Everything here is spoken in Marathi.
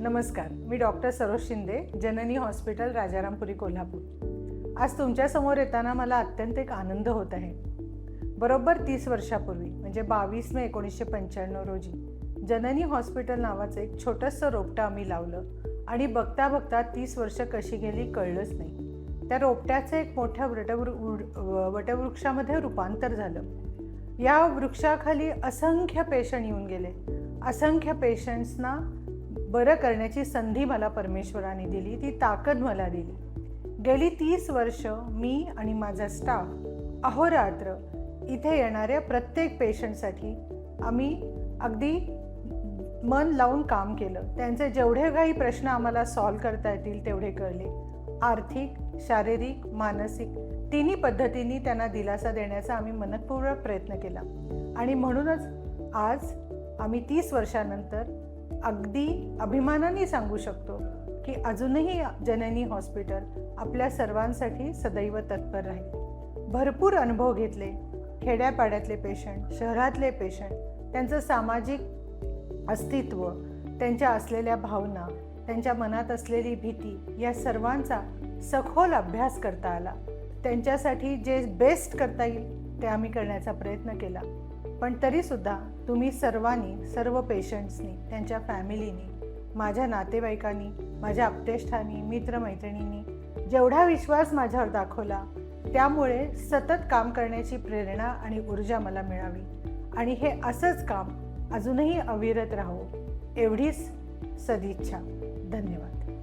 नमस्कार मी डॉक्टर सरोज शिंदे जननी हॉस्पिटल राजारामपुरी कोल्हापूर. आज तुमच्यासमोर येताना मला अत्यंत एक आनंद होत आहे. बरोबर तीस वर्षापूर्वी म्हणजे बावीस मे एकोणीसशे पंच्याण्णव रोजी जननी हॉस्पिटल नावाचं एक छोटंसं रोपटं आम्ही लावलं आणि बघता बघता तीस वर्ष कशी गेली कळलंच नाही. त्या रोपट्याचं एक मोठ्या वटवृ वटवृक्षामध्ये रूपांतर झालं. या वृक्षाखाली असंख्य पेशंट येऊन गेले. असंख्य पेशंट्सना बरं करण्याची संधी मला परमेश्वराने दिली ती ताकद मला दिली. गेली तीस वर्ष मी आणि माझा स्टाफ अहोरात्र इथे येणाऱ्या प्रत्येक पेशंटसाठी आम्ही अगदी मन लावून काम केलं. त्यांचे जेवढे काही प्रश्न आम्हाला सॉल्व करता येतील तेवढे कळले. आर्थिक शारीरिक मानसिक तिन्ही पद्धतींनी त्यांना दिलासा देण्याचा आम्ही मनपूर्वक प्रयत्न केला. आणि म्हणूनच आज आम्ही तीस वर्षानंतर अगदी अभिमानाने सांगू शकतो की अजूनही जननी हॉस्पिटल आपल्या सर्वांसाठी सदैव तत्पर राहील. भरपूर अनुभव घेतले. खेड्यापाड्यातले पेशंट शहरातले पेशंट त्यांचं सामाजिक अस्तित्व त्यांच्या असलेल्या भावना त्यांच्या मनात असलेली भीती या सर्वांचा सखोल अभ्यास करता आला. त्यांच्यासाठी जे बेस्ट करता येईल ते आम्ही करण्याचा प्रयत्न केला. पण तरीसुद्धा तुम्ही सर्वांनी सर्व पेशंट्सनी त्यांच्या फॅमिलीनी माझ्या नातेवाईकांनी माझ्या अपतेष्ठांनी मित्रमैत्रिणींनी जेवढा विश्वास माझ्यावर दाखवला त्यामुळे सतत काम करण्याची प्रेरणा आणि ऊर्जा मला मिळावी. आणि हे असंच काम अजूनही अविरत राहो एवढीच सदिच्छा. धन्यवाद.